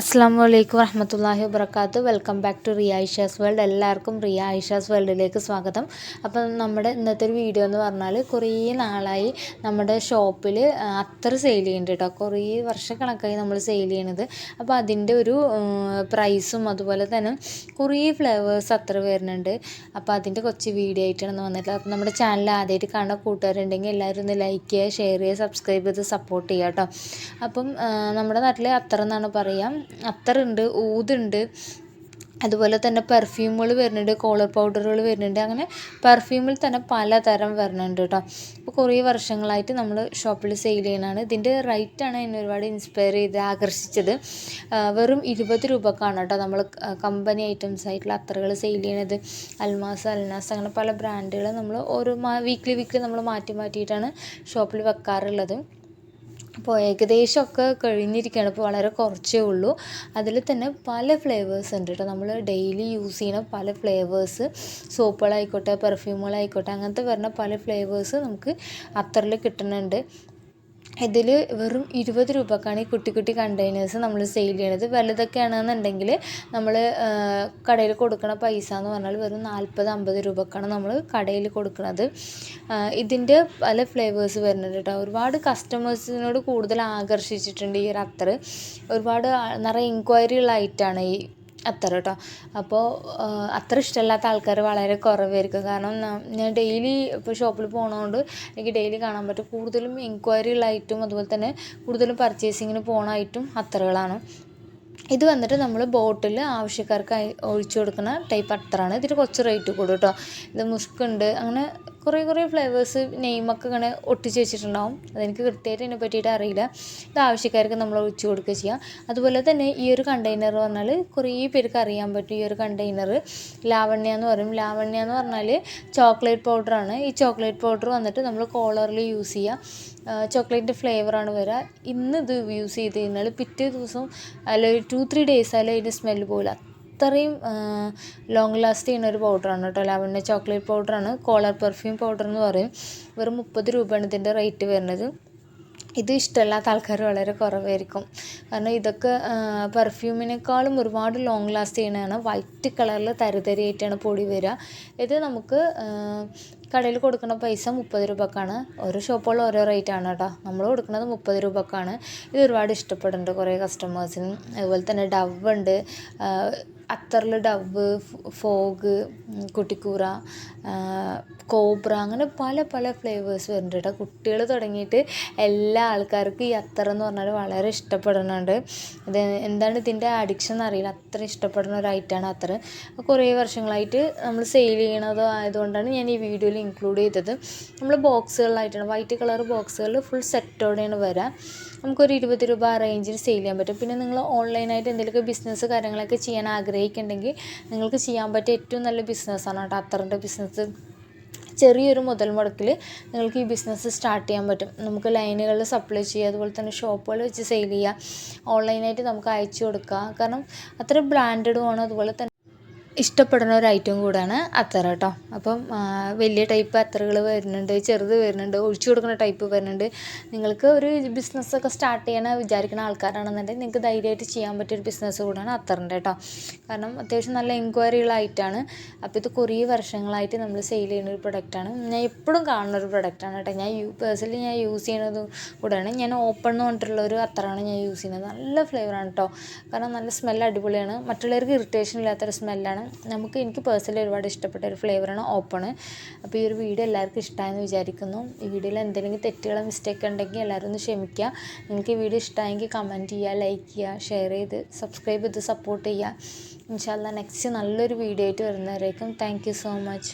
അസ്സാം വലൈക്കും വറഹമത്തല്ലാഹി വബർക്കാത്തു welcome back to Riya Aisha's world. എല്ലാവർക്കും റിയ ഐഷാസ് വേൾഡിലേക്ക് സ്വാഗതം. അപ്പം നമ്മുടെ ഇന്നത്തെ ഒരു വീഡിയോ എന്ന് പറഞ്ഞാൽ കുറേ നാളായി നമ്മുടെ ഷോപ്പിൽ അത്ര സെയിൽ ചെയ്യുന്നുണ്ട് കേട്ടോ. കുറേ വർഷക്കണക്കായി നമ്മൾ സെയിൽ ചെയ്യണത്. അപ്പോൾ അതിന്റെ ഒരു പ്രൈസും അതുപോലെ തന്നെ കുറേ ഫ്ലേവേഴ്സ് അത്ര വരുന്നുണ്ട്. അപ്പോൾ അതിന്റെ കുറച്ച് വീഡിയോ ആയിട്ടാണ് വന്നിട്ടുള്ളത്. അപ്പോൾ നമ്മുടെ ചാനൽ ആദ്യമായിട്ട് കാണുന്ന കൂട്ടുകാരുണ്ടെങ്കിൽ എല്ലാവരും ഒന്ന് ലൈക്ക് ചെയ്യുക ഷെയർ ചെയ്യുക സബ്സ്ക്രൈബ് ചെയ്ത് സപ്പോർട്ട് ചെയ്യുക കേട്ടോ. അപ്പം നമ്മുടെ നാട്ടിൽ അത്ര എന്നാണ് പറയുക അത്തറുണ്ട് ഊതുണ്ട്. അതുപോലെ തന്നെ പെർഫ്യൂമുകൾ വരുന്നുണ്ട് കോളർ പൗഡറുകൾ വരുന്നുണ്ട്. അങ്ങനെ പെർഫ്യൂമിൽ തന്നെ പലതരം വരുന്നുണ്ട് കേട്ടോ. ഇപ്പോൾ കുറേ വർഷങ്ങളായിട്ട് നമ്മൾ ഷോപ്പിൽ സെയിൽ ചെയ്യുന്നതാണ്. ഇതിന്റെ റേറ്റാണ് എന്നെ ഒരുപാട് ഇൻസ്പയർ ചെയ്ത് ആകർഷിച്ചത്. വെറും ഇരുപത് രൂപക്കാണ് കേട്ടോ നമ്മൾ കമ്പനി ഐറ്റംസ് ആയിട്ടുള്ള അത്തറുകൾ സെയിൽ ചെയ്യണത് അൽമാസ് അൽനാസ് അങ്ങനെ പല ബ്രാൻഡുകൾ നമ്മൾ ഓരോ വീക്ക്ലി വീക്ക്ലി നമ്മൾ മാറ്റി മാറ്റിയിട്ടാണ് ഷോപ്പിൽ വെക്കാറുള്ളത്. അപ്പോൾ ഏകദേശമൊക്കെ കഴിഞ്ഞിരിക്കുകയാണ്. ഇപ്പോൾ വളരെ കുറച്ചേ ഉള്ളൂ. അതിൽ തന്നെ പല ഫ്ലേവേഴ്സ് ഉണ്ട് കേട്ടോ. നമ്മൾ ഡെയിലി യൂസ് ചെയ്യുന്ന പല ഫ്ലേവേഴ്സ് സോപ്പുകളായിക്കോട്ടെ പെർഫ്യൂമുകളായിക്കോട്ടെ അങ്ങനത്തെ വരുന്ന പല ഫ്ലേവേഴ്സ് നമുക്ക് അത്തറിൽ കിട്ടുന്നുണ്ട്. ഇതിൽ വെറും ഇരുപത് രൂപക്കാണ് ഈ കുട്ടി കുട്ടി കണ്ടെയ്നേഴ്സ് നമ്മൾ സെയിൽ ചെയ്യണത്. വലുതൊക്കെ ആണെന്നുണ്ടെങ്കിൽ നമ്മൾ കടയിൽ കൊടുക്കണ പൈസ എന്ന് പറഞ്ഞാൽ വെറും നാൽപ്പത് അമ്പത് രൂപക്കാണ് നമ്മൾ കടയിൽ കൊടുക്കുന്നത് ഇതിന്റെ പല ഫ്ലേവേഴ്സ് വരുന്നുണ്ട് കേട്ടോ. ഒരുപാട് കസ്റ്റമേഴ്സിനോട് കൂടുതൽ ആകർഷിച്ചിട്ടുണ്ട് ഈ ഒരു അത്തർ ഒരുപാട് നിറയെ എൻക്വയറി ഉള്ള ഐറ്റമാണ് ഈ അത്ര കേട്ടോ അപ്പോൾ അത്ര ഇഷ്ടമല്ലാത്ത ആൾക്കാർ വളരെ കുറവായിരിക്കും. കാരണം ഞാൻ ഡെയിലി ഇപ്പോൾ ഷോപ്പിൽ പോകണതുകൊണ്ട് എനിക്ക് ഡെയിലി കാണാൻ പറ്റും. കൂടുതലും എൻക്വയറി ഉള്ളതായിട്ടും അതുപോലെ തന്നെ കൂടുതലും പർച്ചേസിങ്ങിന് പോകണമായിട്ടും അത്തറുകളാണ് ഇത് വന്നിട്ട് നമ്മൾ ബോട്ടിൽ ആവശ്യക്കാർക്ക് ഒഴിച്ചു കൊടുക്കുന്ന ടൈപ്പ് അത്തറാണ് ഇതിന് കുറച്ച് റേറ്റ് കൂടും കേട്ടോ ഇത് മുസ്കുണ്ട് അങ്ങനെ കുറേ കുറേ ഫ്ലേവേഴ്സ് നെയിമൊക്കെ ഇങ്ങനെ ഒട്ടിച്ച് വെച്ചിട്ടുണ്ടാവും. അതെനിക്ക് കൃത്യമായിട്ട് ഇതിനെ പറ്റിയിട്ട് അറിയില്ല. ഇത് ആവശ്യക്കാർക്ക് നമ്മൾ ഒഴിച്ചു കൊടുക്കുക ചെയ്യാം. അതുപോലെ തന്നെ ഈ ഒരു കണ്ടെയ്നർ പറഞ്ഞാൽ കുറേ പേർക്ക് അറിയാൻ പറ്റും ഈ ഒരു കണ്ടെയ്നർ ലാവണ്യ എന്ന് പറയും. ലാവണ്യ എന്ന് പറഞ്ഞാൽ ചോക്ലേറ്റ് പൗഡറാണ് ഈ ചോക്ലേറ്റ് പൗഡർ വന്നിട്ട് നമ്മൾ കോളറിൽ യൂസ് ചെയ്യുക ചോക്ലേറ്റിന്റെ ഫ്ലേവറാണ് വരിക ഇന്ന് ഇത് യൂസ് ചെയ്ത് കഴിഞ്ഞാൽ പിറ്റേ ദിവസം അല്ലെങ്കിൽ ടു ത്രീ ഡേയ്സ് ആയാലും അതിന്റെ സ്മെല്ല് പോകില്ല അത്രയും ലോങ് ലാസ്റ്റ് ചെയ്യുന്ന ഒരു പൗഡറാണ് കേട്ടോ. ലാവണ്യ ചോക്ലേറ്റ് പൗഡറാണ് കോളർ പെർഫ്യൂം പൗഡർ എന്ന് പറയും. വെറും മുപ്പത് രൂപയാണ് ഇതിന്റെ റേറ്റ് വരുന്നത്. ഇത് ഇഷ്ടമല്ലാത്ത ആൾക്കാർ വളരെ കുറവായിരിക്കും. കാരണം ഇതൊക്കെ പെർഫ്യൂമിനേക്കാളും ഒരുപാട് ലോങ് ലാസ്റ്റ് ചെയ്യണതാണ് വൈറ്റ് കളറിൽ തരിതരിയായിട്ടാണ് പൊടി വരിക. ഇത് നമുക്ക് കടയിൽ കൊടുക്കുന്ന പൈസ മുപ്പത് രൂപക്കാണ്. ഓരോ ഷോപ്പുകളും ഓരോ റേറ്റ് ആണ് കേട്ടോ. നമ്മൾ കൊടുക്കുന്നത് മുപ്പത് രൂപക്കാണ്. ഇത് ഒരുപാട് ഇഷ്ടപ്പെടുന്നുണ്ട് കുറേ കസ്റ്റമേഴ്സിന് അതുപോലെ തന്നെ ഡവ് ഉണ്ട്. അത്തറിൽ ഡവ് ഫോഗ് കുട്ടിക്കൂറ കോബ്ര അങ്ങനെ പല പല ഫ്ലേവേഴ്സ് വരുന്നുണ്ട് കേട്ടോ. കുട്ടികൾ തുടങ്ങിയിട്ട് എല്ലാ ആൾക്കാർക്കും ഈ അത്തർ എന്ന് പറഞ്ഞാൽ വളരെ ഇഷ്ടപ്പെടുന്നുണ്ട്. ഇത് എന്താണ് ഇതിന്റെ അഡിക്ഷൻ എന്നറിയില്ല അത്ര ഇഷ്ടപ്പെടുന്ന ഒരു ഐറ്റമാണ് അത്തർ. കുറേ വർഷങ്ങളായിട്ട് നമ്മൾ സെയിൽ ചെയ്യണത് ആയതുകൊണ്ടാണ് ഞാൻ ഈ വീഡിയോയിൽ ഇൻക്ലൂഡ് ചെയ്തത്. നമ്മൾ ബോക്സുകളിലായിട്ടാണ് വൈറ്റ് കളർ ബോക്സുകളിൽ ഫുൾ സെറ്റോടെയാണ് വരിക നമുക്കൊരു ഇരുപത് രൂപ റേഞ്ചിൽ സെയിൽ ചെയ്യാൻ പറ്റും. പിന്നെ നിങ്ങൾ ഓൺലൈനായിട്ട് എന്തെങ്കിലുമൊക്കെ ബിസിനസ് കാര്യങ്ങളൊക്കെ ചെയ്യാൻ ആഗ്രഹിക്കുന്നുണ്ടെങ്കിൽ നിങ്ങൾക്ക് ചെയ്യാൻ പറ്റിയ ഏറ്റവും നല്ല ബിസിനസ്സാണ് കേട്ടോ അത്തറിന്റെ ബിസിനസ് ചെറിയൊരു മുതൽ മുടക്കിൽ നിങ്ങൾക്ക് ഈ ബിസിനസ് സ്റ്റാർട്ട് ചെയ്യാൻ പറ്റും. നമുക്ക് ലൈനുകളിൽ സപ്ലൈ ചെയ്യുക അതുപോലെ തന്നെ ഷോപ്പുകൾ വെച്ച് സെയിൽ ചെയ്യുക ഓൺലൈനായിട്ട് നമുക്ക് അയച്ചു കൊടുക്കുക. കാരണം അത്ര ബ്രാൻഡഡുമാണ് അതുപോലെ തന്നെ ഇഷ്ടപ്പെടുന്ന ഒരു ഐറ്റം കൂടാണ് അത്തർ കേട്ടോ അപ്പം വലിയ ടൈപ്പ് അത്തറുകൾ വരുന്നുണ്ട് ചെറുത് വരുന്നുണ്ട് ഒഴിച്ചു കൊടുക്കുന്ന ടൈപ്പ് വരുന്നുണ്ട്. നിങ്ങൾക്ക് ഒരു ബിസിനസ്സൊക്കെ സ്റ്റാർട്ട് ചെയ്യണ വിചാരിക്കുന്ന ആൾക്കാരാണെന്നുണ്ടെങ്കിൽ നിങ്ങൾക്ക് ധൈര്യമായിട്ട് ചെയ്യാൻ പറ്റിയ ഒരു ബിസിനസ് കൂടാണ് അത്തറിന്റെ കേട്ടോ കാരണം അത്യാവശ്യം നല്ല എൻക്വയറികളായിട്ടാണ് അപ്പോൾ ഇത് കുറേ വർഷങ്ങളായിട്ട് നമ്മൾ സെയിൽ ചെയ്യുന്ന ഒരു പ്രൊഡക്റ്റാണ് ഞാൻ എപ്പോഴും കാണുന്ന ഒരു പ്രൊഡക്റ്റാണ് കേട്ടോ ഞാൻ യൂ പേഴ്സണലി ഞാൻ യൂസ് ചെയ്യുന്നത് കൂടെയാണ് ഞാൻ ഓപ്പൺ എന്ന് പറഞ്ഞിട്ടുള്ള ഒരു അത്തറാണ് ഞാൻ യൂസ് ചെയ്യുന്നത്. നല്ല ഫ്ലേവറാണ് കേട്ടോ കാരണം നല്ല സ്മെല്ല് അടിപൊളിയാണ്. മറ്റുള്ളവർക്ക് ഇറിറ്റേഷൻ ഇല്ലാത്തൊരു സ്മെല്ലാണ് നമുക്ക് എനിക്ക് പേഴ്സണലി ഒരുപാട് ഇഷ്ടപ്പെട്ട ഒരു ഫ്ലേവറാണ് ഓപ്പൺ അപ്പോൾ ഈ ഒരു വീഡിയോ എല്ലാവർക്കും ഇഷ്ടമായെന്ന് വിചാരിക്കുന്നു. ഈ വീഡിയോയിൽ എന്തെങ്കിലും തെറ്റുകളോ മിസ്റ്റേക്ക് ഉണ്ടെങ്കിൽ എല്ലാവരും ഒന്ന് ക്ഷമിക്കുക. നിങ്ങൾക്ക് ഈ വീഡിയോ ഇഷ്ടമായെങ്കിൽ കമന്റ് ചെയ്യുക ലൈക്ക് ചെയ്യുക ഷെയർ ചെയ്ത് സബ്സ്ക്രൈബ് ചെയ്ത് സപ്പോർട്ട് ചെയ്യുക. ഇൻഷാല്ല നെക്സ്റ്റ് നല്ലൊരു വീഡിയോ ആയിട്ട് വരുന്നവരേക്കും താങ്ക് സോ മച്ച്